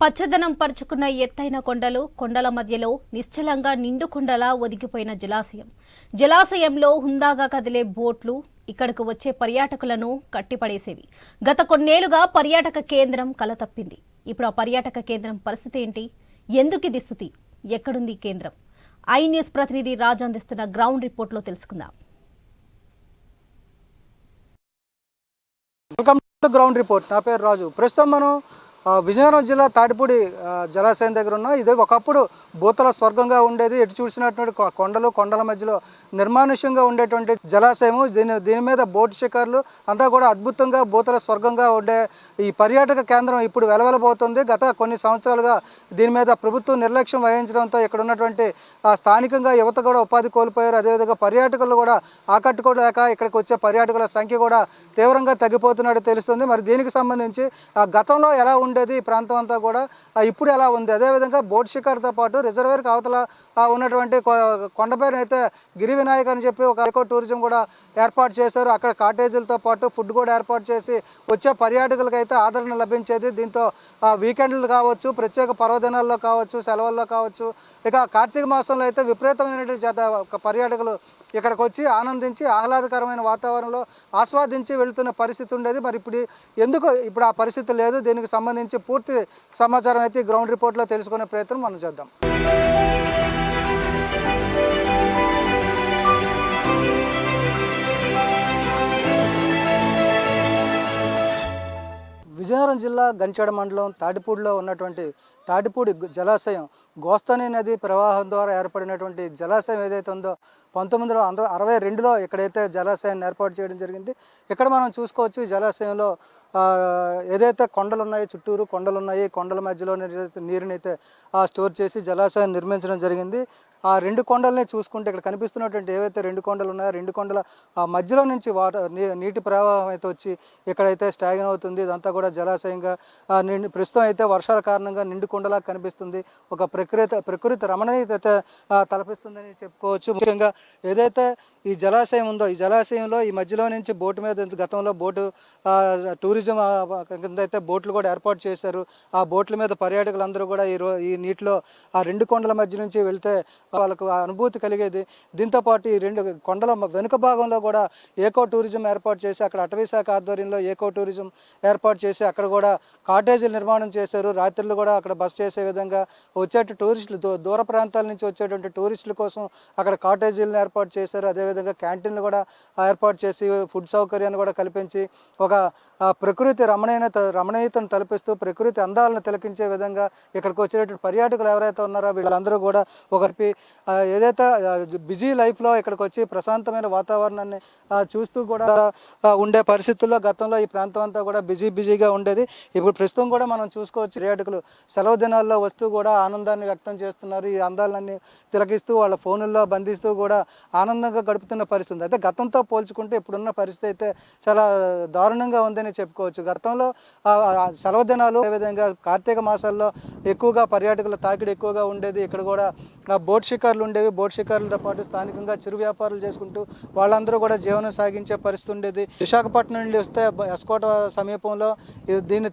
పచ్చదనం పరుచుకున్న ఎత్తైన కొండలు కొండల మధ్యలో నిశ్చలంగా నిండు కొండలా ఒదిగిపోయిన జలాశయం. జలాశయంలో హుందాగా కదిలే బోట్లు ఇక్కడకు వచ్చే పర్యాటకులను కట్టిపడేసేవి. గత కొన్నేళ్ళుగా పర్యాటక కేంద్రం కలతప్పింది. ఇప్పుడు ఆ పర్యాటక కేంద్రం పరిస్థితి ఏంటి? ఎందుకు ఇది స్థితి? ఎక్కడుంది కేంద్రం? ఐ న్యూస్ ప్రతినిధి రాజు అందిస్తున్న గ్రౌండ్ రిపోర్ట్లో తెలుసుకుందాం. Welcome to ground report. నా పేరు రాజు. ప్రస్తుతం మనం విజయనగరం జిల్లా తాటిపూడి జలాశయం దగ్గర ఉన్న ఇది ఒకప్పుడు భూతల స్వర్గంగా ఉండేది. ఎటు చూసినటువంటి కొండలు కొండల మధ్యలో నిర్మానుష్యంగా ఉండేటువంటి జలాశయము. దీని దీని మీద బోటు షికారులు అంతా కూడా అద్భుతంగా భూతల స్వర్గంగా ఉండే ఈ పర్యాటక కేంద్రం ఇప్పుడు వెలవెలబోతుంది. గత కొన్ని సంవత్సరాలుగా దీని మీద ప్రభుత్వం నిర్లక్ష్యం వహించడంతో ఇక్కడ ఉన్నటువంటి స్థానికంగా యువత కూడా ఉపాధి కోల్పోయారు. అదేవిధంగా పర్యాటకులు కూడా ఆకట్టుకోలేక ఇక్కడికి వచ్చే పర్యాటకుల సంఖ్య కూడా తీవ్రంగా తగ్గిపోతున్నట్టు తెలుస్తుంది. మరి దీనికి సంబంధించి ఆ గతంలో ఎలా ఉండేది ఈ ప్రాంతం అంతా కూడా. ఇప్పుడు ఎలా ఉంది? అదేవిధంగా బోట్ షికార్తో పాటు రిజర్వేర్కి అవతల ఉన్నటువంటి కొ- కొండపైన అయితే గిరి వినాయక్ అని చెప్పి ఒక ఎకో టూరిజం కూడా ఏర్పాటు చేశారు. అక్కడ కాటేజీలతో పాటు ఫుడ్ కూడా ఏర్పాటు చేసి వచ్చే పర్యాటకులకు అయితే ఆదరణ లభించేది. దీంతో వీకెండ్లు కావచ్చు ప్రత్యేక పర్వదినాల్లో కావచ్చు సెలవుల్లో కావచ్చు ఇక కార్తీక మాసంలో అయితే విపరీతమైనటువంటి జత ఒక పర్యాటకులు ఇక్కడికి వచ్చి ఆనందించి ఆహ్లాదకరమైన వాతావరణంలో ఆస్వాదించి వెళుతున్న పరిస్థితి ఉండేది. మరి ఇప్పుడు ఎందుకు ఇప్పుడు ఆ పరిస్థితి లేదు? దీనికి సంబంధించి పూర్తి సమాచారం అయితే గ్రౌండ్ రిపోర్ట్లో తెలుసుకునే ప్రయత్నం మనం చేద్దాం. విజయనగరం జిల్లా గంచేడ మండలం తాటిపూడిలో ఉన్నటువంటి తాటిపూడి జలాశయం గోస్తాని నది ప్రవాహం ద్వారా ఏర్పడినటువంటి జలాశయం ఏదైతే ఉందో పంతొమ్మిది వందల అరవై రెండులో ఇక్కడైతే జలాశయాన్ని ఏర్పాటు చేయడం జరిగింది ఇక్కడ మనం చూసుకోవచ్చు ఈ జలాశయంలో ఏదైతే కొండలు ఉన్నాయో చుట్టూరు కొండలు ఉన్నాయి కొండల మధ్యలో నీరునైతే ఆ, స్టోర్ చేసి జలాశయం నిర్మించడం జరిగింది. ఆ రెండు కొండల్ని చూసుకుంటే ఇక్కడ కనిపిస్తున్నటువంటి ఏవైతే రెండు కొండలు ఉన్నాయో రెండు కొండల ఆ మధ్యలో నుంచి వాటర్ నీటి ప్రవాహం అయితే వచ్చి ఇక్కడైతే స్టాగిన్ అవుతుంది. ఇదంతా కూడా జలాశయంగా నిండి ప్రస్తుతం అయితే వర్షాల కారణంగా నిండు కొండలా కనిపిస్తుంది. ఒక ప్రకృతి ప్రకృతి రమణీయత అయితే తలపిస్తుందని చెప్పుకోవచ్చు. ముఖ్యంగా ఏదైతే ఈ జలాశయం ఉందో ఈ జలాశయంలో ఈ మధ్యలో నుంచి బోటు మీద గతంలో బోటు టూరిజం టూరిజం కింద అయితే బోట్లు కూడా ఏర్పాటు చేశారు. ఆ బోట్ల మీద పర్యాటకులందరూ కూడా ఈ రో ఈ నీటిలో ఆ రెండు కొండల మధ్య నుంచి వెళ్తే వాళ్ళకు అనుభూతి కలిగేది. దీంతో పాటు ఈ రెండు కొండల వెనుక భాగంలో కూడా ఏకో టూరిజం ఏర్పాటు చేసి అక్కడ అటవీ శాఖ ఆధ్వర్యంలో ఏకో టూరిజం ఏర్పాటు చేసి అక్కడ కూడా కాటేజీలు నిర్మాణం చేశారు. రాత్రులు కూడా అక్కడ బస్ చేసే విధంగా వచ్చేట టూరిస్టులు దూ- దూర ప్రాంతాల నుంచి వచ్చేటువంటి టూరిస్టుల కోసం అక్కడ కాటేజీలను ఏర్పాటు చేశారు. అదేవిధంగా క్యాంటీన్లు కూడా ఏర్పాటు చేసి ఫుడ్ సౌకర్యాన్ని కూడా కల్పించి ఒక ప్ర ప్రకృతి రమణీయత రమణీయతను తలపిస్తూ ప్రకృతి అందాలను తిలకించే విధంగా ఇక్కడికి వచ్చేటువంటి పర్యాటకులు ఎవరైతే ఉన్నారో వీళ్ళందరూ కూడా ఒకటి ఏదైతే బిజీ లైఫ్లో ఇక్కడికి వచ్చి ప్రశాంతమైన వాతావరణాన్ని చూస్తూ కూడా ఉండే పరిస్థితుల్లో గతంలో ఈ ప్రాంతం అంతా కూడా బిజీ బిజీగా ఉండేది. ఇప్పుడు ప్రస్తుతం కూడా మనం చూసుకోవచ్చు పర్యాటకులు సెలవు దినాల్లో వస్తూ కూడా ఆనందాన్ని వ్యక్తం చేస్తున్నారు. ఈ అందాలన్నీ తిలకిస్తూ వాళ్ళ ఫోనుల్లో బంధిస్తూ కూడా ఆనందంగా గడుపుతున్న పరిస్థితి అయితే గతంతో పోల్చుకుంటే ఇప్పుడున్న పరిస్థితి అయితే చాలా దారుణంగా ఉందని చెప్పుకోవచ్చు. గతంలో సెలవు దినాలు అదేవిధంగా కార్తీక మాసాల్లో ఎక్కువగా పర్యాటకుల తాకిడి ఎక్కువగా ఉండేది. ఇక్కడ కూడా బోట్ షికార్లు ఉండేవి. బోట్ షికార్లతో పాటు స్థానికంగా చిరు వ్యాపారాలు చేసుకుంటూ వాళ్ళందరూ కూడా జీవనం సాగించే పరిస్థితి ఉండేది. విశాఖపట్నం నుండి వస్తే ఎస్కోట సమీపంలో దీన్ని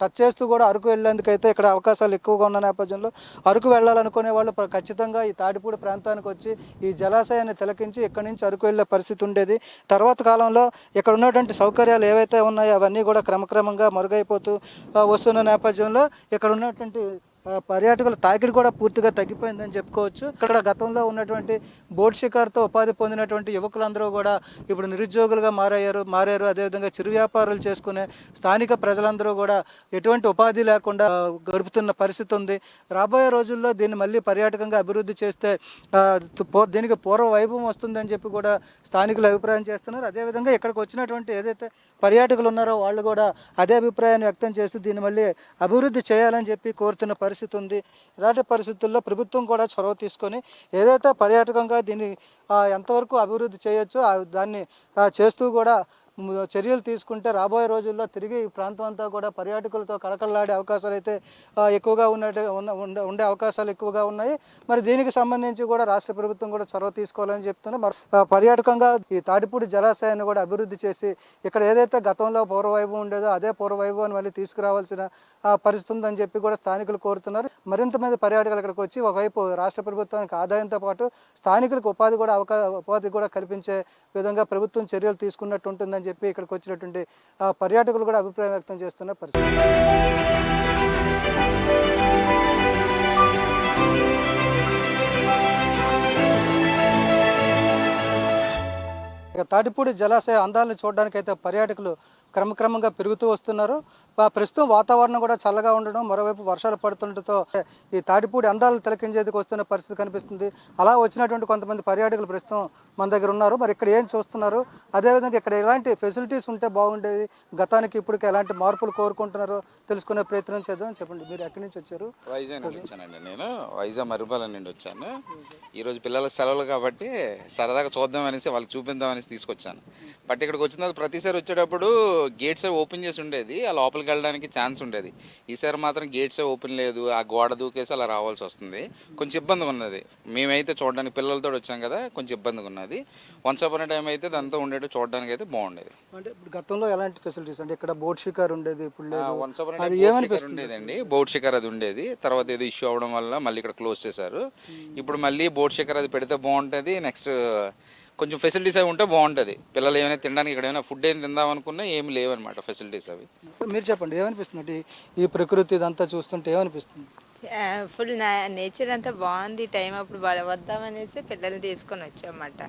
టచ్ చేస్తూ కూడా అరకు వెళ్ళేందుకైతే ఇక్కడ అవకాశాలు ఎక్కువగా ఉన్న నేపథ్యంలో అరకు వెళ్ళాలనుకునే వాళ్ళు ఖచ్చితంగా ఈ తాడిపూడి ప్రాంతానికి వచ్చి ఈ జలాశయాన్ని తిలకించి ఇక్కడి నుంచి అరకు వెళ్ళే పరిస్థితి ఉండేది. తర్వాత కాలంలో ఇక్కడ ఉన్నటువంటి సౌకర్యాలు ఏవైతే ఉన్నాయో అవన్నీ అన్నీ కూడా క్రమక్రమంగా మరుగైపోతూ వస్తున్న నేపథ్యంలో ఇక్కడ ఉన్నటువంటి పర్యాటకుల తాకిడి కూడా పూర్తిగా తగ్గిపోయిందని చెప్పుకోవచ్చు. ఇక్కడ గతంలో ఉన్నటువంటి బోట్ షికార్తో ఉపాధి పొందినటువంటి యువకులందరూ కూడా ఇప్పుడు నిరుద్యోగులుగా మారయ్యారు మారారు. అదేవిధంగా చిరు వ్యాపారాలు చేసుకునే స్థానిక ప్రజలందరూ కూడా ఎటువంటి ఉపాధి లేకుండా గడుపుతున్న పరిస్థితి ఉంది. రాబోయే రోజుల్లో దీన్ని మళ్ళీ పర్యాటకంగా అభివృద్ధి చేస్తే దీనికి పూర్వ వైభవం వస్తుందని చెప్పి కూడా స్థానికులు అభిప్రాయం చేస్తున్నారు. అదేవిధంగా ఇక్కడికి వచ్చినటువంటి ఏదైతే పర్యాటకులు ఉన్నారో వాళ్ళు కూడా అదే అభిప్రాయాన్ని వ్యక్తం చేస్తూ దీన్ని మళ్ళీ అభివృద్ధి చేయాలని చెప్పి కోరుతున్న పరిస్థితి ఉంది. ఇలాంటి పరిస్థితుల్లో ప్రభుత్వం కూడా చొరవ తీసుకొని ఏదైతే పర్యాటకంగా దీన్ని ఎంతవరకు అభివృద్ధి చేయొచ్చో దాన్ని చేస్తూ కూడా చర్యలు తీసుకుంటే రాబోయే రోజుల్లో తిరిగి ఈ ప్రాంతం అంతా కూడా పర్యాటకులతో కళకళలాడే అవకాశాలు అయితే ఎక్కువగా ఉన్నట్టు ఉన్న- ఉండే- ఉండే అవకాశాలు ఎక్కువగా ఉన్నాయి. మరి దీనికి సంబంధించి కూడా రాష్ట్ర ప్రభుత్వం కూడా చొరవ తీసుకోవాలని చెప్తున్నారు మరి పర్యాటకంగా ఈ తాటిపూడి జలాశయాన్ని కూడా అభివృద్ధి చేసి ఇక్కడ ఏదైతే గతంలో పూర్వవైభవం ఉండేదో అదే పూర్వవైభవాన్ని మళ్ళీ తీసుకురావాల్సిన పరిస్థితి ఉందని చెప్పి కూడా స్థానికులు కోరుతున్నారు. మరింత మంది పర్యాటకులు ఇక్కడికి వచ్చి ఒకవైపు రాష్ట్ర ప్రభుత్వానికి ఆదాయంతో పాటు స్థానికులకు ఉపాధి కూడా అవకా ఉపాధి కూడా కల్పించే విధంగా ప్రభుత్వం చర్యలు తీసుకున్నట్టు ఉంటుందని చెప్పి ఇక్కడికి వచ్చినటువంటి పర్యాటకులు కూడా అభిప్రాయం వ్యక్తం చేస్తున్న పరిస్థితి. తాటిపూడి జలాశయ అందాలను చూడడానికి అయితే పర్యాటకులు క్రమక్రమంగా పెరుగుతూ వస్తున్నారు. ప్రస్తుతం వాతావరణం కూడా చల్లగా ఉండడం మరోవైపు వర్షాలు పడుతుండటంతో ఈ తాటిపూడి అందాలు తిలకించేందుకు వస్తున్న పరిస్థితి కనిపిస్తుంది. అలా వచ్చినటువంటి కొంతమంది పర్యాటకులు ప్రస్తుతం మన దగ్గర ఉన్నారు. మరి ఇక్కడ ఏం చూస్తున్నారు? అదేవిధంగా ఇక్కడ ఎలాంటి ఫెసిలిటీస్ ఉంటే బాగుండేది? గతానికి ఇప్పటికి ఎలాంటి మార్పులు కోరుకుంటున్నారో? తెలుసుకునే ప్రయత్నం చేద్దాం చెప్పండి. మీరు ఎక్కడి నుంచి వచ్చారు? వైజాగ్ వచ్చానండి నేను. వైజాగ్ మరుపాల నుండి వచ్చాను. ఈరోజు పిల్లల సెలవులు కాబట్టి సరదాగా చూద్దాం అనేసి వాళ్ళకి చూపిద్దాం అనేసి తీసుకొచ్చాను. బట్ ఇక్కడికి వచ్చిన తర్వాత ప్రతిసారి వచ్చేటప్పుడు గేట్స్ ఓపెన్ చేసి ఉండేది. ఆ లోపలికి వెళ్ళడానికి ఛాన్స్ ఉండేది. ఈసారి మాత్రం గేట్స్ ఓపెన్ లేదు. ఆ గోడ దూకేసి అలా రావాల్సి వస్తుంది. కొంచెం ఇబ్బందిగా ఉన్నది. మేమైతే చూడడానికి పిల్లలతో వచ్చాం కదా కొంచెం ఇబ్బందిగా ఉన్నది. వన్స్ అపాన్ టైం అయితే ఇదంతా ఉండేది చూడడానికి అయితే బాగుండేది. అంటే ఇప్పుడు గతంలో ఎలాంటి ఫెసిలిటీస్ అంటే ఇక్కడ బోట్ షికార్ ఉండేది ఇప్పుడు వన్స్ అపాన్ అది ఉండేదండి. బోట్ షికార్ అది ఉండేది. తర్వాత ఏదో ఇష్యూ అవడం వల్ల మళ్ళీ ఇక్కడ క్లోజ్ చేశారు. ఇప్పుడు మళ్ళీ బోట్ షికార్ అది పెడితే బాగుంటుంది. నెక్స్ట్ కొంచెం ఫెసిలిటీస్ అవి ఉంటే బాగుంటుంది. పిల్లలు ఏమైనా తినడానికి ఇక్కడ ఏమైనా ఫుడ్ ఏం తిందాం అనుకున్నా ఏమి లేవన్నమాట ఫెసిలిటీస్ అవి. మీరు చెప్పండి ఏమనిపిస్తుంది? ఈ ప్రకృతి ఇదంతా చూస్తుంటే ఏమనిపిస్తుంది? ఫుల్ నేచర్ అంతా బాగుంది. టైం అప్పుడు వద్దామనేసి పిల్లల్ని తీసుకొని వచ్చామన్నమాట.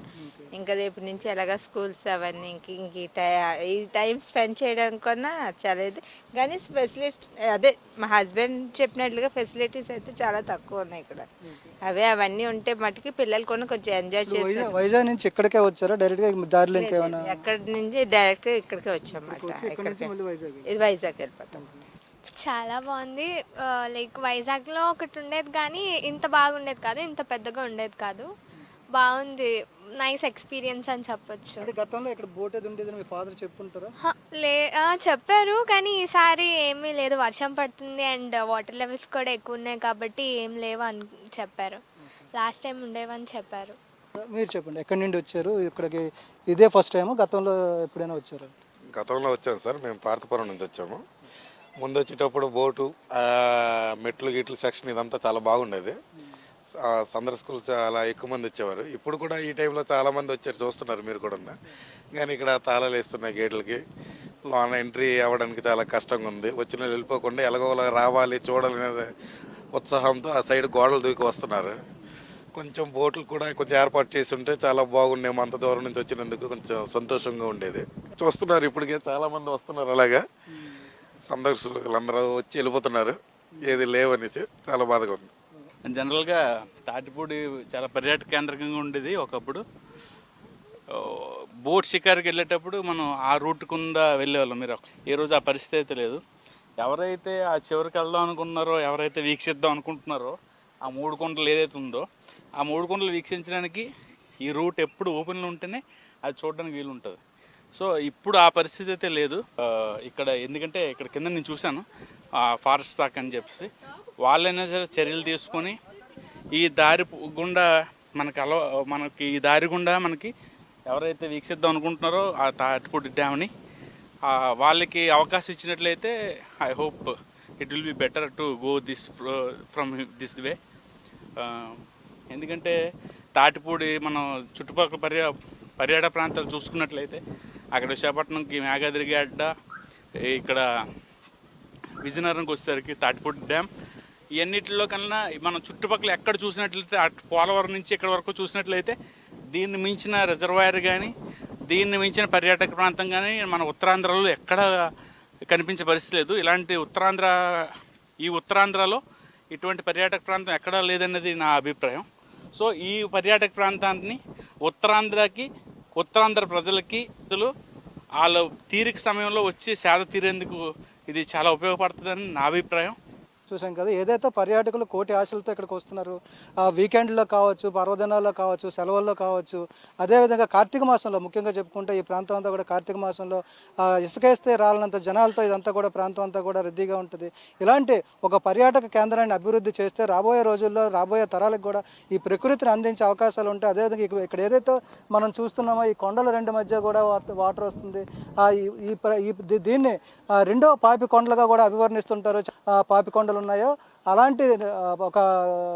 ఇంకా రేపు నుంచి ఎలాగా స్కూల్స్ అవన్నీ ఇంక ఇంక ఈ టై ఈ టైం స్పెండ్ చేయడం కన్నా చాలా ఇది కానీ ఫెసిలిటీస్ అదే మా హస్బెండ్ చెప్పినట్లుగా ఫెసిలిటీస్ అయితే చాలా తక్కువ ఉన్నాయి ఇక్కడ. అవే అవన్నీ ఉంటే మటుకి పిల్లలు కూడా కొంచెం ఎంజాయ్ చేస్తారు. వైజాగ్ నుంచి ఇక్కడికే వచ్చారా? డైరెక్ట్గా దారిలో ఎక్కడి నుంచి డైరెక్ట్ ఇక్కడికే వచ్చామన్నమాట ఇది వైజాగ్ వెళ్ళిపోతాం. చాలా బాగుంది. లైక్ వైజాగ్లో ఒకటి ఉండేది కానీ ఇంత బాగుండేది కాదు ఇంత పెద్దగా ఉండేది కాదు. బాగుంది. నైస్ ఎక్స్పీరియన్స్ అని చెప్పొచ్చు. గతంలో ఇక్కడ బోట్ ఏది ఉండేది మీ ఫాదర్ చెప్పుంటారా? హ, లే చెప్పారు కానీ ఈసారి ఏమీ లేదు. వర్షం పడుతుంది అండ్ వాటర్ లెవెల్స్ కూడా ఎక్కువ ఉన్నాయి కాబట్టి ఏం లేవు అని చెప్పారు. లాస్ట్ టైం ఉండేవని చెప్పారు. మీరు చెప్పండి ఎక్కడి నుండి వచ్చారు? ఇక్కడికి ఇదే ఫస్ట్ టైం గతంలో ఎప్పుడైనా వచ్చారు? గతంలో వచ్చాం సార్. మేము పార్థపురం నుంచి వచ్చాము. ముందు వచ్చేటప్పుడు బోటు మెట్లు గిట్లు సెక్షన్ ఇదంతా చాలా బాగుండేది. సందర్శకులు చాలా ఎక్కువ మంది వచ్చేవారు. ఇప్పుడు కూడా ఈ టైంలో చాలా మంది వచ్చారు చూస్తున్నారు మీరు కూడా. కానీ ఇక్కడ తాళాలు వేస్తున్నాయి గేట్లకి. లోన ఎంట్రీ అవ్వడానికి చాలా కష్టంగా ఉంది. వచ్చిన వెళ్ళిపోకుండా ఎలాగోలా రావాలి చూడాలనే ఉత్సాహంతో ఆ సైడ్ గోడలు దూకి వస్తున్నారు. కొంచెం బోట్లు కూడా కొంచెం ఏర్పాటు చేసి ఉంటే చాలా బాగుండేమో అంత దూరం నుంచి వచ్చినందుకు కొంచెం సంతోషంగా ఉండేది. చూస్తున్నారు ఇప్పటికే చాలా మంది వస్తున్నారు అలాగా. సందర్శకులు అందరూ వచ్చి వెళ్ళిపోతున్నారు. ఏది లేవనేసి చాలా బాధగా ఉంది. జనరల్గా తాటిపూడి చాలా పర్యాటక కేంద్రంగా ఉండేది ఒకప్పుడు. బోట్ షికార్కి వెళ్ళేటప్పుడు మనం ఆ రూట్ కుండా వెళ్ళేవాళ్ళం మీరు. ఈరోజు రోజు ఆ పరిస్థితి అయితే లేదు. ఎవరైతే ఆ చివరికి వెళ్దాం అనుకున్నారో ఎవరైతే వీక్షిద్దాం అనుకుంటున్నారో ఆ మూడు కొండలు ఏదైతే ఉందో ఆ మూడు కొండలు వీక్షించడానికి ఈ రూట్ ఎప్పుడు ఓపెన్లో ఉంటేనే అది చూడడానికి వీలు ఉంటుంది సో ఇప్పుడు ఆ పరిస్థితి అయితే లేదు. ఇక్కడ ఎందుకంటే ఇక్కడ కింద నేను చూశాను. ఫారెస్ట్ శాఖ అని చెప్పేసి. వాళ్ళైనా సరే చర్యలు తీసుకొని ఈ దారి గుండా మనకి అలవ మనకి ఈ దారి గుండా మనకి ఎవరైతే వీక్షిద్దాం అనుకుంటున్నారో ఆ తాటిపూడి డ్యామ్ని వాళ్ళకి అవకాశం ఇచ్చినట్లయితే I hope it will be better to go this from this way. ఎందుకంటే తాటిపూడి మనం చుట్టుపక్కల పర్యా పర్యాటక ప్రాంతాలు చూసుకున్నట్లయితే అక్కడ విశాఖపట్నంకి మేఘాద్రి అడ్డ ఇక్కడ విజయనగరంకి వచ్చేసరికి తాటిపూడి డ్యామ్. ఇవన్నిటిలో కన్నా మనం చుట్టుపక్కల ఎక్కడ చూసినట్లయితే అటు పోలవరం నుంచి ఇక్కడ వరకు చూసినట్లయితే దీన్ని మించిన రిజర్వాయర్ కానీ దీన్ని మించిన పర్యాటక ప్రాంతం కానీ మన ఉత్తరాంధ్రలో ఎక్కడ కనిపించే పరిస్థితి లేదు. ఇలాంటి ఉత్తరాంధ్ర ఈ ఉత్తరాంధ్రలో ఇటువంటి పర్యాటక ప్రాంతం ఎక్కడా లేదన్నది నా అభిప్రాయం. సో ఈ పర్యాటక ప్రాంతాన్ని ఉత్తరాంధ్రకి ఉత్తరాంధ్ర ప్రజలకి ఇదిలో వాళ్ళ తీరిక సమయంలో వచ్చి సేద తీరేందుకు ఇది చాలా ఉపయోగపడుతుందని నా అభిప్రాయం. చూసాం కదా. ఏదైతే పర్యాటకులు కోటి ఆశలతో ఇక్కడికి వస్తున్నారు వీకెండ్లో కావచ్చు పర్వదినాల్లో కావచ్చు సెలవుల్లో కావచ్చు అదేవిధంగా కార్తీక మాసంలో ముఖ్యంగా చెప్పుకుంటే ఈ ప్రాంతం అంతా కూడా కార్తీక మాసంలో ఇసుకేస్తే రాలనంత జనాలతో ఇదంతా కూడా ప్రాంతం అంతా కూడా రద్దీగా ఉంటుంది. ఇలాంటి ఒక పర్యాటక కేంద్రాన్ని అభివృద్ధి చేస్తే రాబోయే రోజుల్లో రాబోయే తరాలకు కూడా ఈ ప్రకృతిని అందించే అవకాశాలు ఉంటాయి. అదేవిధంగా ఇక్కడ- ఇక్కడ ఏదైతే మనం చూస్తున్నామో ఈ కొండల రెండు మధ్య కూడా వాటర్ వస్తుంది. ఈ- దీన్ని రెండో పాపి కొండలుగా కూడా అభివర్ణిస్తుంటారు. ఆ, పాపి కొండలు ఉన్నాయో అలాంటి ఒక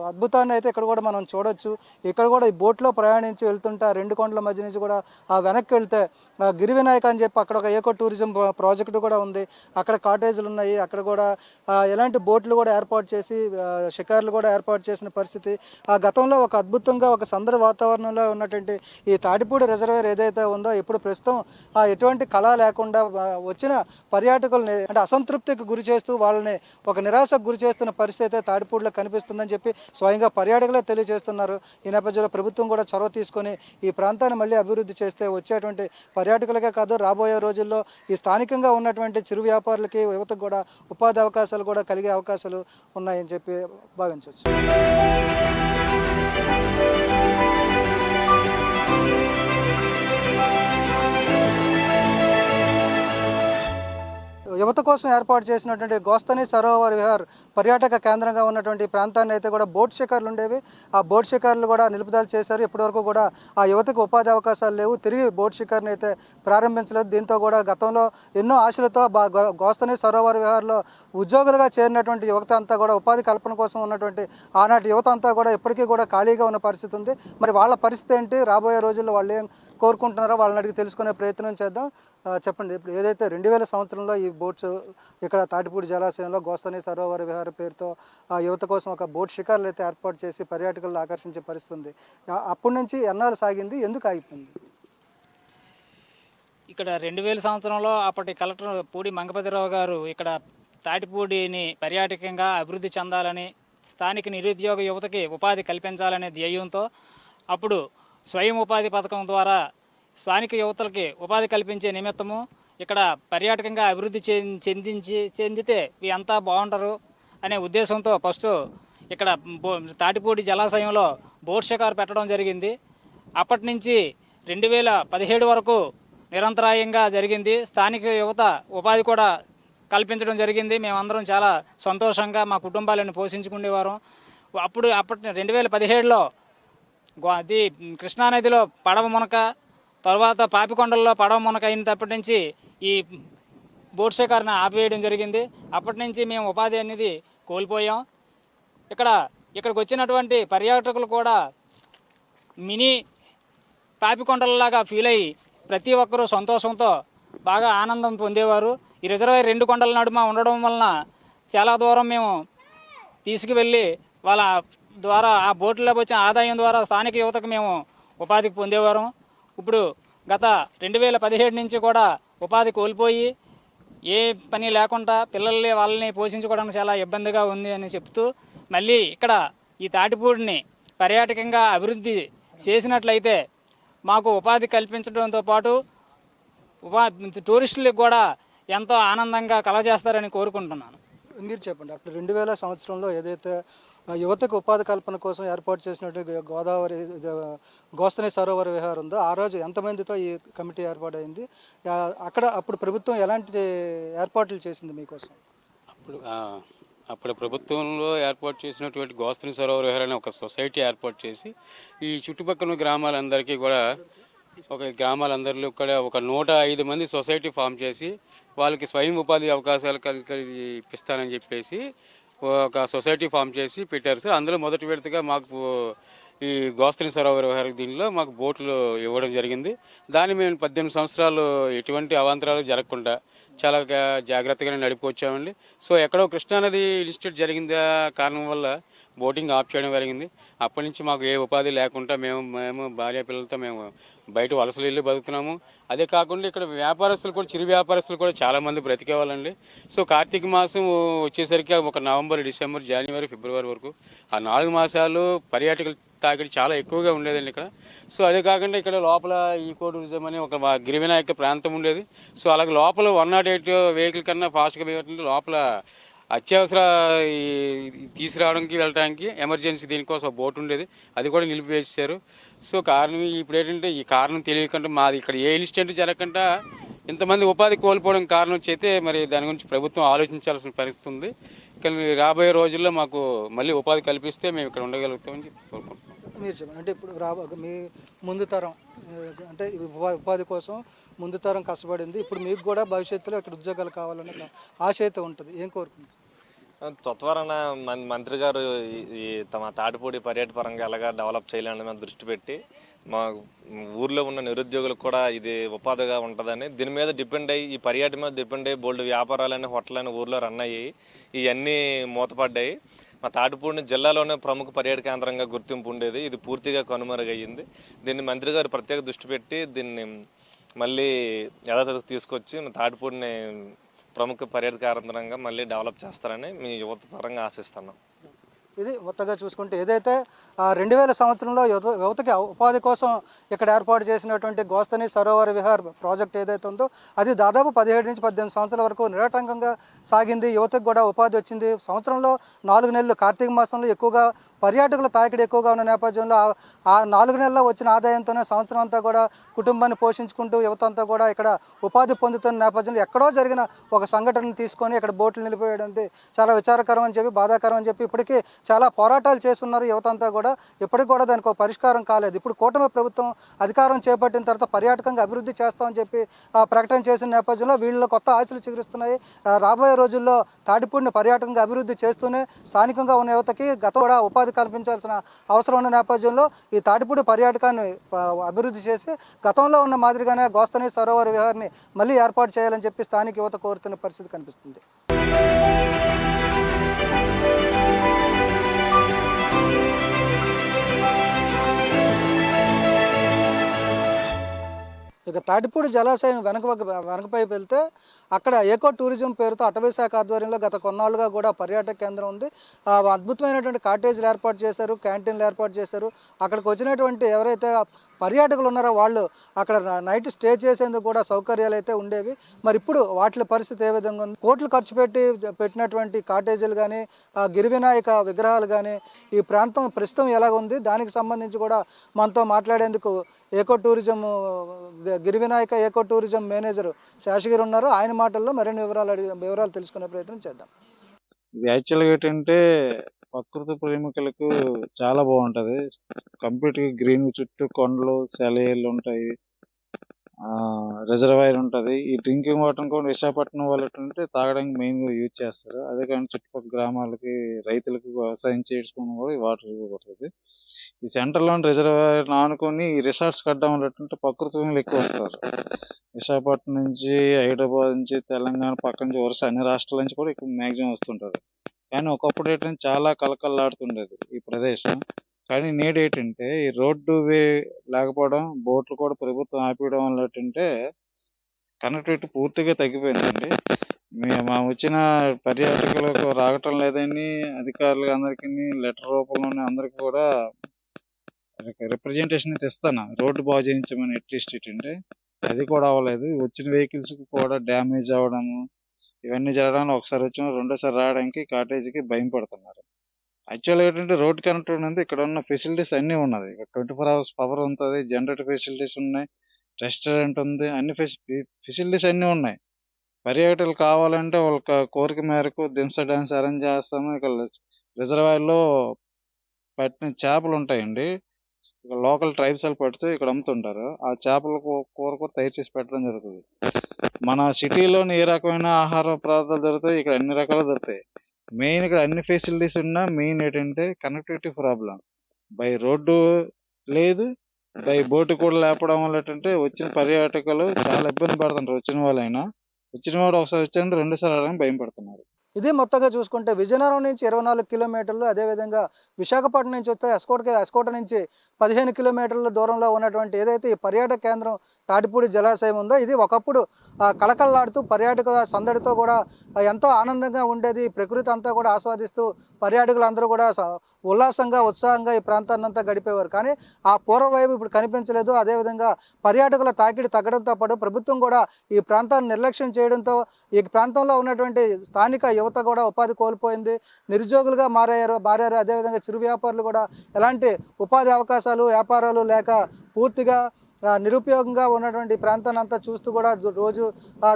అద్భుతాన్ని అయితే ఇక్కడ కూడా మనం చూడొచ్చు. ఇక్కడ కూడా ఈ బోట్లో ప్రయాణించి వెళ్తుంటే ఆ రెండు కొండల మధ్య నుంచి కూడా ఆ వెనక్కి వెళ్తే గిరివినాయక గిరి వినాయక అని చెప్పి అక్కడ ఒక ఏకో టూరిజం ప్రాజెక్టు కూడా ఉంది. అక్కడ కాటేజీలు ఉన్నాయి. అక్కడ కూడా ఎలాంటి బోట్లు కూడా ఏర్పాటు చేసి షికార్లు కూడా ఏర్పాటు చేసిన పరిస్థితి. ఆ గతంలో ఒక అద్భుతంగా ఒక సందడి వాతావరణంలో ఉన్నటువంటి ఈ తాటిపూడి రిజర్వేర్ ఏదైతే ఉందో ఇప్పుడు ప్రస్తుతం ఆ ఎటువంటి కళ లేకుండా వచ్చిన పర్యాటకుల్ని అంటే అసంతృప్తికి గురి చేస్తూ వాళ్ళని ఒక నిరాశకు గురి చేస్తున్న పరిస్థితి అయితే తాడిపూడిలో కనిపిస్తుందని చెప్పి స్వయంగా పర్యాటకులే తెలియజేస్తున్నారు. ఈ నేపథ్యంలో ప్రభుత్వం కూడా చొరవ తీసుకొని ఈ ప్రాంతాన్ని మళ్ళీ అభివృద్ధి చేస్తే వచ్చేటువంటి పర్యాటకులకే కాదు రాబోయే రోజుల్లో ఈ స్థానికంగా ఉన్నటువంటి చిరు వ్యాపారులకి యువతకు కూడా ఉపాధి అవకాశాలు కూడా కలిగే అవకాశాలు ఉన్నాయని చెప్పి భావించవచ్చు. యువత కోసం ఏర్పాటు చేసినటువంటి గోస్తని సరోవర్ విహార్ పర్యాటక కేంద్రంగా ఉన్నటువంటి ప్రాంతాన్ని అయితే కూడా బోట్ షికార్లు ఉండేవి. ఆ బోట్ షికార్లు కూడా నిలుపుదల చేశారు. ఇప్పటివరకు కూడా ఆ యువతకు ఉపాధి అవకాశాలు లేవు. తిరిగి బోట్ షికార్ని అయితే ప్రారంభించలేదు. దీంతో కూడా గతంలో ఎన్నో ఆశలతో బా- గో- గోస్తని సరోవర్ విహార్లో ఉద్యోగులుగా చేరినటువంటి యువత అంతా కూడా ఉపాధి కల్పన కోసం ఉన్నటువంటి ఆనాటి యువత అంతా కూడా ఇప్పటికీ కూడా ఖాళీగా ఉన్న పరిస్థితి ఉంది. మరి వాళ్ళ పరిస్థితి ఏంటి? రాబోయే రోజుల్లో వాళ్ళు ఏం కోరుకుంటున్నారో వాళ్ళని అడిగి తెలుసుకునే ప్రయత్నం చేద్దాం. చెప్పండి. ఇప్పుడు ఏదైతే రెండు వేల సంవత్సరంలో ఈ బోట్స్ ఇక్కడ తాటిపూడి జలాశయంలో గోస్తని సరోవర విహార పేరుతో ఆ యువత కోసం ఒక బోట్ షికార్లు అయితే ఏర్పాటు చేసి పర్యాటకులను ఆకర్షించే పరిస్థితుంది. అప్పటి నుంచి ఎన్నాళ్ళు సాగింది? ఎందుకు ఆగిపోయింది? ఇక్కడ రెండు వేల సంవత్సరంలో అప్పటి కలెక్టర్ పూడి మంగపతిరావు గారు ఇక్కడ తాటిపూడిని పర్యాటకంగా అభివృద్ధి చెందాలని స్థానిక నిరుద్యోగ యువతకి ఉపాధి కల్పించాలనే ధ్యేయంతో అప్పుడు స్వయం ఉపాధి పథకం ద్వారా స్థానిక యువతలకి ఉపాధి కల్పించే నిమిత్తము ఇక్కడ పర్యాటకంగా అభివృద్ధి చెందించి చెందితే ఇవి అంతా బాగుంటారు అనే ఉద్దేశంతో ఫస్ట్ ఇక్కడ బో- తాటిపూడి జలాశయంలో బోట్ షికారు పెట్టడం జరిగింది. అప్పటి నుంచి రెండు వేల పదిహేడు వరకు నిరంతరాయంగా జరిగింది. స్థానిక యువత ఉపాధి కూడా కల్పించడం జరిగింది. మేమందరం చాలా సంతోషంగా మా కుటుంబాలను పోషించుకునేవారం. అప్పుడు అప్పటి రెండు వేల పదిహేడులో గో- అది కృష్ణానదిలో పడవ మునక తర్వాత పాపికొండల్లో పడవ మునక అయినప్పటి నుంచి ఈ బోట్ సేకరణ ఆపివేయడం జరిగింది. అప్పటి నుంచి మేము ఉపాధి అనేది కోల్పోయాం. ఇక్కడ ఇక్కడికి వచ్చినటువంటి పర్యాటకులు కూడా మినీ పాపికొండలలాగా ఫీల్ అయ్యి ప్రతి ఒక్కరూ సంతోషంతో బాగా ఆనందం పొందేవారు. ఈ రిజర్వాయర్ రెండు కొండల నడుమ ఉండడం వలన చాలా దూరం మేము తీసుకువెళ్ళి వాళ్ళ ద్వారా ఆ బోట్లో వచ్చిన ఆదాయం ద్వారా స్థానిక యువతకు మేము ఉపాధికి పొందేవారం. ఇప్పుడు గత రెండు వేల పదిహేడు నుంచి కూడా ఉపాధి కోల్పోయి ఏ పని లేకుండా పిల్లల్ని వాళ్ళని పోషించుకోవడానికి చాలా ఇబ్బందిగా ఉంది అని చెప్తూ మళ్ళీ ఇక్కడ ఈ తాటిపూడిని పర్యాటకంగా అభివృద్ధి చేసినట్లయితే మాకు ఉపాధి కల్పించడంతో పాటు ఉపా టూరిస్టులకు కూడా ఎంతో ఆనందంగా కలజేస్తారని కోరుకుంటున్నాను. మీరు చెప్పండి అప్పుడు రెండు వేల సంవత్సరంలో ఏదైతే యువతకు ఉపాధి కల్పన కోసం ఏర్పాటు చేసినటువంటి గోదావరి ఇది, గోస్తని సరోవర విహార్ ఉందో ఆ రోజు ఎంతమందితో ఈ కమిటీ ఏర్పాటైంది? అక్కడ అప్పుడు ప్రభుత్వం ఎలాంటి ఏర్పాట్లు చేసింది మీకోసం? అప్పుడు అప్పుడు ప్రభుత్వంలో ఏర్పాటు చేసినటువంటి గోస్తని సరోవర విహార్ అనే ఒక సొసైటీ ఏర్పాటు చేసి ఈ చుట్టుపక్కల గ్రామాలందరికీ కూడా ఒక గ్రామాలందరిలో కూడా ఒక నూట ఐదు మంది సొసైటీ ఫామ్ చేసి వాళ్ళకి స్వయం ఉపాధి అవకాశాలు కలిగి ఇప్పిస్తానని చెప్పేసి ఒక సొసైటీ ఫామ్ చేసి పెట్టారు సార్. అందులో మొదటి విడతగా మాకు ఈ గోస్త్రి సరోవర విహార దీనిలో మాకు బోట్లు ఇవ్వడం జరిగింది. దాన్ని మేము పద్దెనిమిది సంవత్సరాలు ఎటువంటి అవాంతరాలు జరగకుండా చాలా జాగ్రత్తగానే నడిపి వచ్చామండి సో ఎక్కడో కృష్ణానది ఇన్స్టిట్యూట్ జరిగిందా కారణం వల్ల బోటింగ్ ఆఫ్ చేయడం జరిగింది. అప్పటి నుంచి మాకు ఏ ఉపాధి లేకుండా మేము మేము భార్య పిల్లలతో మేము బయట వలసలు వెళ్ళి బతుకుతున్నాము. అదే కాకుండా ఇక్కడ వ్యాపారస్తులు కూడా చిరు వ్యాపారస్తులు కూడా చాలామంది బ్రతికేవాళ్ళండి. బ్రతికే వాళ్ళండి సో కార్తీక మాసం వచ్చేసరికి ఒక నవంబర్ డిసెంబర్ జనవరి ఫిబ్రవరి వరకు ఆ నాలుగు మాసాలు పర్యాటకులు తాకిడి చాలా ఎక్కువగా ఉండేదండి ఇక్కడ. సో అదే కాకుండా ఇక్కడ లోపల ఈ టూరిజం అని ఒక గిరివినాయక ప్రాంతం ఉండేది. సో అలాగే లోపల వన్ నాట్ ఎయిట్ వెహికల్ కన్నా ఫాస్ట్గా పోయేటట్టు లోపల అత్యవసర ఈ తీసుకురావడానికి వెళ్ళడానికి ఎమర్జెన్సీ దీనికోసం ఒక బోట్ ఉండేది. అది కూడా నిలిపివేసారు సో కారణం ఇప్పుడు ఏంటంటే ఈ కారణం తెలియకుండా మాది ఇక్కడ ఏ ఇన్సిడెంట్ జరగకుండా ఇంతమంది ఉపాధి కోల్పోవడం కారణం వచ్చి మరి దాని గురించి ప్రభుత్వం ఆలోచించాల్సిన పరిస్థితి ఉంది. కానీ రాబోయే రోజుల్లో మాకు మళ్ళీ ఉపాధి కల్పిస్తే మేము ఇక్కడ ఉండగలుగుతామని చెప్పి కోరుకుంటున్నాం. మీరు చెప్పండి. అంటే ఇప్పుడు రా మీ ముందు తరం అంటే ఉపా- ఉపాధి కోసం ముందు తరం కష్టపడింది. ఇప్పుడు మీకు కూడా భవిష్యత్తులో ఇక్కడ ఉద్యోగాలు కావాలన్న ఆశ అయితే ఉంటుంది. ఏం కోరుకుంటుంది త్వరన మం- మంత్రి గారు ఈ- తమ తాటిపూడి పర్యాటపరంగా ఎలాగా డెవలప్ చేయాలని మీద దృష్టి పెట్టి మా ఊర్లో ఉన్న నిరుద్యోగులకు కూడా ఇది ఉపాధిగా ఉంటుందని దీని మీద డిపెండ్ అయ్యి ఈ పర్యాటక మీద డిపెండ్ అయ్యి బోల్డ్ వ్యాపారాలని హోటళ్ళని ఊర్లో రన్ అయ్యాయి ఇవన్నీ మూతపడ్డాయి. మా తాటిపూడిని జిల్లాలోనే ప్రముఖ పర్యాటక కేంద్రంగా గుర్తింపు ఉండేది. ఇది పూర్తిగా కనుమరుగయ్యింది. దీన్ని మంత్రి గారు ప్రత్యేక దృష్టి పెట్టి దీన్ని మళ్ళీ యథాతథకు తీసుకొచ్చి మా తాటిపూడిని ప్రముఖ పర్యాటక కేంద్రంగా మళ్ళీ డెవలప్ చేస్తారని మీ యువత పరంగా ఆశిస్తున్నాం. ఇది మొత్తంగా చూసుకుంటే ఏదైతే రెండు వేల సంవత్సరంలో యువత యువతకి ఉపాధి కోసం ఇక్కడ ఏర్పాటు చేసినటువంటి గోస్తని సరోవర విహార్ ప్రాజెక్ట్ ఏదైతే ఉందో అది దాదాపు పదిహేడు నుంచి పద్దెనిమిది సంవత్సరాల వరకు నిరాటంకంగా సాగింది. యువతకు కూడా ఉపాధి వచ్చింది. సంవత్సరంలో నాలుగు నెలలు కార్తీక మాసంలో ఎక్కువగా పర్యాటకుల తాకిడి ఎక్కువగా ఉన్న నేపథ్యంలో ఆ- నాలుగు నెలల్లో వచ్చిన ఆదాయంతోనే సంవత్సరం అంతా కూడా కుటుంబాన్ని పోషించుకుంటూ యువత అంతా కూడా ఇక్కడ ఉపాధి పొందుతున్న నేపథ్యంలో ఎక్కడో జరిగిన ఒక సంఘటనను తీసుకొని ఇక్కడ బోట్లు నిలిపేయడం చాలా విచారకరం అని చెప్పి బాధాకరం అని చెప్పి ఇప్పటికీ చాలా పోరాటాలు చేస్తున్నారు యువత అంతా కూడా. ఇప్పటికి కూడా దానికి ఒక పరిష్కారం కాలేదు. ఇప్పుడు కూటమి ప్రభుత్వం అధికారం చేపట్టిన తర్వాత పర్యాటకంగా అభివృద్ధి చేస్తామని చెప్పి ఆ, ప్రకటన చేసిన నేపథ్యంలో వీళ్ళు కొత్త ఆశలు చిగురిస్తున్నాయి. రాబోయే రోజుల్లో తాటిపూడిని పర్యాటకంగా అభివృద్ధి చేస్తూనే స్థానికంగా ఉన్న యువతకి గత కూడా ఉపాధి కల్పించాల్సిన అవసరం ఉన్న నేపథ్యంలో ఈ తాటిపూడి పర్యాటకాన్ని అభివృద్ధి చేసి గతంలో ఉన్న మాదిరిగానే గోస్తని సరోవర విహార్ని మళ్ళీ ఏర్పాటు చేయాలని చెప్పి స్థానిక యువత కోరుతున్న పరిస్థితి కనిపిస్తుంది. ఇక తాటిపూడి జలాశయం వెనక వెనకపైపు వెళ్తే అక్కడ ఏకో టూరిజం పేరుతో అటవీ శాఖ ఆధ్వర్యంలో గత కొన్నాళ్ళుగా కూడా పర్యాటక కేంద్రం ఉంది. ఆ అద్భుతమైనటువంటి కాటేజీలు ఏర్పాటు చేశారు క్యాంటీన్లు ఏర్పాటు చేశారు. అక్కడికి వచ్చినటువంటి ఎవరైతే పర్యాటకులు ఉన్నారో వాళ్ళు అక్కడ నైట్ స్టే చేసేందుకు కూడా సౌకర్యాలు అయితే ఉండేవి. మరి ఇప్పుడు వాటి పరిస్థితి ఏ విధంగా ఉంది? కోట్లు ఖర్చు పెట్టి పెట్టినటువంటి కాటేజీలు కానీ గిరివినాయక విగ్రహాలు కానీ ఈ ప్రాంతం ప్రస్తుతం ఎలాగ ఉంది? దానికి సంబంధించి కూడా మనతో మాట్లాడేందుకు ఏకో టూరిజం గిరివినాయక ఏకో టూరిజం మేనేజర్ శేషగిరి ఉన్నారు. ఆయన మాటల్లో మరిన్ని వివరాలు అడిగి వివరాలు తెలుసుకునే ప్రయత్నం చేద్దాం. ఇది యాక్చువల్గా ఏంటంటే ప్రకృతి ప్రేమికులకు చాలా బాగుంటది. కంప్లీట్గా గ్రీన్ చుట్టూ కొండలు సెలయేళ్ళు ఉంటాయి. రిజర్వాయర్ ఉంటది. ఈ డ్రింకింగ్ వాటర్ కూడా విశాఖపట్నం వాళ్ళు ఉంటే తాగడానికి మెయిన్గా యూజ్ చేస్తారు. అదే కానీ చుట్టుపక్కల గ్రామాలకి రైతులకు వ్యవసాయం చేసుకోవడం కూడా ఈ వాటర్ ఉపయోగపడుతుంది ఈ సెంటర్లోని రిజర్వాయర్ ఆనుకొని రిసార్ట్స్ కట్టడం వల్ల ఏంటంటే ప్రకృతి ఎక్కువ వస్తారు. విశాఖపట్నం నుంచి హైదరాబాద్ నుంచి తెలంగాణ పక్క నుంచి వరుస అన్ని రాష్ట్రాల నుంచి కూడా ఎక్కువ మ్యాక్సిమం వస్తుంటారు. కానీ ఒకప్పుడు ఏంటంటే చాలా కలకల్లాడుతుండేది ఈ ప్రదేశం. కానీ నేడు ఏంటంటే ఈ రోడ్డు వే లేకపోవడం బోట్లు కూడా ప్రభుత్వం ఆపేయడం వల్ల ఏంటంటే కనెక్టివిటీ పూర్తిగా తగ్గిపోయిందండి. మేము మా వచ్చిన పర్యాటకులకు రావటం లేదని అధికారులు అందరికీ లెటర్ రూపంలోనే అందరికి కూడా రిప్రజెంటేషన్ అయితే ఇస్తాను. రోడ్డు బాగు చేయించమని అట్లీస్ట్ ఏంటంటే అది కూడా అవ్వలేదు. వచ్చిన వెహికల్స్ కూడా డ్యామేజ్ అవ్వడము ఇవన్నీ జరగడానికి ఒకసారి వచ్చిన రెండోసారి రావడానికి కాటేజీకి భయం పడుతున్నారు. యాక్చువల్గా ఏంటంటే రోడ్ కనెక్ట్ ఉంది ఇక్కడ ఉన్న ఫెసిలిటీస్ అన్నీ ఉన్నది. ఇక్కడ ట్వంటీ ఫోర్ అవర్స్ పవర్ ఉంటుంది జనరేటర్ ఫెసిలిటీస్ ఉన్నాయి రెస్టారెంట్ ఉంది అన్ని ఫెసిలిటీస్ అన్నీ ఉన్నాయి. పర్యాటకులు కావాలంటే వాళ్ళ కోరిక మేరకు దింస డాన్స్ అరేంజ్ చేస్తాము. ఇక్కడ రిజర్వాయర్లో పట్టిన చేపలు ఉంటాయండి. ఇక్కడ లోకల్ ట్రైబ్స్ వాళ్ళు పడితే ఇక్కడ అమ్ముతుంటారు. ఆ చేపల కూర కూడా తయారు చేసి పెట్టడం జరుగుతుంది. మన సిటీలోని ఏ రకమైన ఆహార పదార్థాలు దొరుకుతాయి ఇక్కడ అన్ని రకాలు దొరుకుతాయి. మెయిన్ ఇక్కడ అన్ని ఫెసిలిటీస్ ఉన్నా మెయిన్ ఏంటంటే కనెక్టివిటీ ప్రాబ్లం బై రోడ్డు లేదు బై బోటు కూడా లేపడం వల్ల ఏంటంటే వచ్చిన పర్యాటకులు చాలా ఇబ్బంది పడుతుంటారు. వచ్చిన వాళ్ళైనా వచ్చిన వాడు ఒకసారి వచ్చారంటే రెండుసార్లు రావడానికి భయం పడుతున్నారు. ఇది మొత్తంగా చూసుకుంటే విజయనగరం నుంచి ఇరవై నాలుగు కిలోమీటర్లు అదేవిధంగా విశాఖపట్నం నుంచి వస్తే ఎస్కోటకి ఎస్కోట నుంచి పదిహేను కిలోమీటర్ల దూరంలో ఉన్నటువంటి ఏదైతే ఈ పర్యాటక కేంద్రం తాటిపూడి జలాశయం ఉందో? ఇది ఒకప్పుడు కళకళలాడుతూ పర్యాటక సందడితో కూడా ఎంతో ఆనందంగా ఉండేది. ప్రకృతి అంతా కూడా ఆస్వాదిస్తూ పర్యాటకులు అందరూ కూడా ఉల్లాసంగా ఉత్సాహంగా ఈ ప్రాంతాన్ని అంతా గడిపేవారు. కానీ ఆ పూర్వ వైపు ఇప్పుడు కనిపించలేదు. అదేవిధంగా పర్యాటకుల తాకిడి తగ్గడంతో పాటు ప్రభుత్వం కూడా ఈ ప్రాంతాన్ని నిర్లక్ష్యం చేయడంతో ఈ ప్రాంతంలో ఉన్నటువంటి స్థానిక యువత కూడా ఉపాధి కోల్పోయింది. నిరుద్యోగులుగా మారారు మారారు. అదేవిధంగా చిరు వ్యాపారులు కూడా ఎలాంటి ఉపాధి అవకాశాలు వ్యాపారాలు లేక పూర్తిగా నిరుపయోగంగా ఉన్నటువంటి ప్రాంతాన్ని అంతా చూస్తూ కూడా రోజు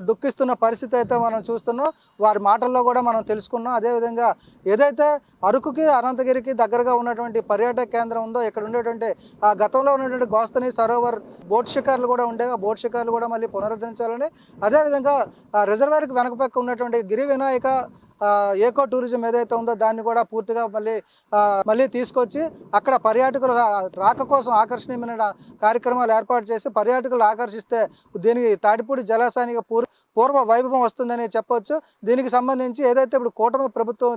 దుఃఖిస్తున్న పరిస్థితి అయితే మనం చూస్తున్నాం. వారి మాటల్లో కూడా మనం తెలుసుకున్నాం. అదేవిధంగా ఏదైతే అరకుకి అనంతగిరికి దగ్గరగా ఉన్నటువంటి పర్యాటక కేంద్రం ఉందో ఇక్కడ ఉండేటువంటి ఆ గతంలో ఉన్నటువంటి గోస్తని సరోవర్ బోట్ షికార్లు కూడా ఉండేవి. ఆ బోట్ షికార్లు కూడా మళ్ళీ పునరుద్ధరించాలని. అదేవిధంగా రిజర్వేర్కి వెనక పక్క ఉన్నటువంటి గిరి వినాయక ఏకో టూరిజం ఏదైతే ఉందో దాన్ని కూడా పూర్తిగా మళ్ళీ మళ్ళీ తీసుకొచ్చి అక్కడ పర్యాటకులు రాక కోసం ఆకర్షణీయమైన కార్యక్రమాలు ఏర్పాటు చేసి పర్యాటకులు ఆకర్షిస్తే దీనికి తాటిపూడి జలాశయానికి పూర్ పూర్వ వైభవం వస్తుందని చెప్పొచ్చు. దీనికి సంబంధించి ఏదైతే ఇప్పుడు కూటమి ప్రభుత్వం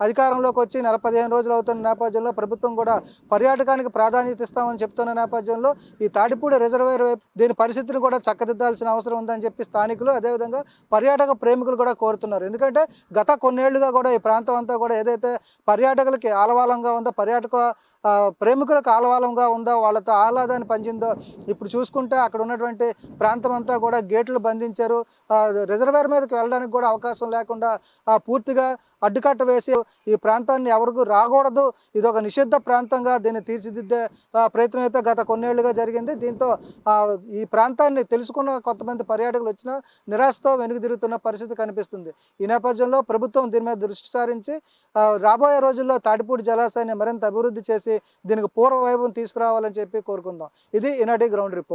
అధికారంలోకి వచ్చి నెల పదిహేను రోజులు అవుతున్న నేపథ్యంలో ప్రభుత్వం కూడా పర్యాటకానికి ప్రాధాన్యత ఇస్తామని చెప్తున్న నేపథ్యంలో ఈ తాటిపూడి రిజర్వేర్ వైపు దీని పరిస్థితిని కూడా చక్కదిద్దాల్సిన అవసరం ఉందని చెప్పి స్థానికులు అదేవిధంగా పర్యాటక ప్రేమికులు కూడా కోరుతున్నారు. ఎందుకంటే గత కొన్నేళ్ళుగా కూడా ఈ ప్రాంతం అంతా కూడా ఏదైతే పర్యాటకులకి ఆలవాలంగా ఉందో పర్యాటక ప్రేమికులకు ఆలవాలంగా ఉందో వాళ్ళతో ఆహ్లాదాన్ని పంచిందో ఇప్పుడు చూసుకుంటే అక్కడ ఉన్నటువంటి ప్రాంతం అంతా కూడా గేట్లు బంధించారు. రిజర్వేర్ మీదకి వెళ్ళడానికి కూడా అవకాశం లేకుండా పూర్తిగా అడ్డుకట్ట వేసి ఈ ప్రాంతాన్ని ఎవరికి రాకూడదు. ఇది ఒక నిషిద్ధ ప్రాంతంగా దీన్ని తీర్చిదిద్దే ప్రయత్నం అయితే గత కొన్నేళ్ళుగా జరిగింది. దీంతో ఈ ప్రాంతాన్ని తెలుసుకున్న కొంతమంది పర్యాటకులు వచ్చినా నిరాశతో వెనుక తిరుగుతున్న పరిస్థితి కనిపిస్తుంది. ఈ నేపథ్యంలో ప్రభుత్వం దీని మీద దృష్టి సారించి రాబోయే రోజుల్లో తాటిపూడి జలాశయాన్ని మరింత అభివృద్ధి చేసి దీనికి పూర్వ వైభవం తీసుకురావాలని చెప్పి కోరుకుందాం. ఇది ఈనాటి గ్రౌండ్ రిపోర్ట్.